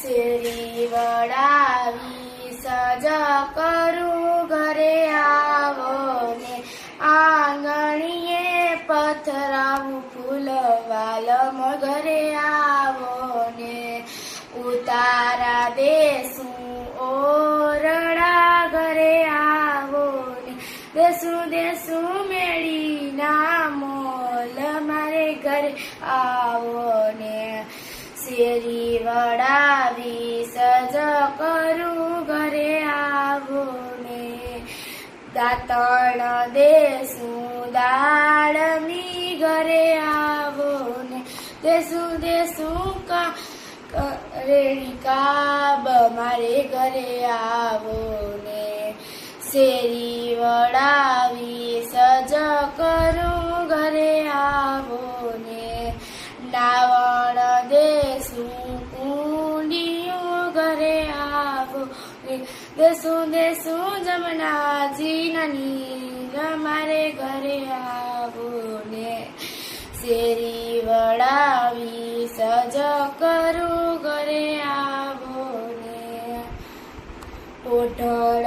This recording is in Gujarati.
શેરી વડાવી સજ કરું, ઘરે આવો ને આંગણીએ પથરાવું ફૂલવાલ ઘરે આવો ને ઉતારા દેશું ઓરડા, ઘરે આવો ને દેશું દેશું મેળી ના મોલ, મારે ઘરે આવો ને શેરી વડાવી સજ કરું ઘરે આવો ને દાતણ દેશું દાળમી ઘરે આવો ને દેશું દેશું કા રેડી કાબ મારે ઘરે આવો ને શેરી વડાવી સજ કરું ઘરે આવો ને નાવણ દેસું દેશું જમનાજી નાની મારે ઘરે આવો ને. શેરી વળાવી સજ કરું, ઘરે આવો ને. પોઢળ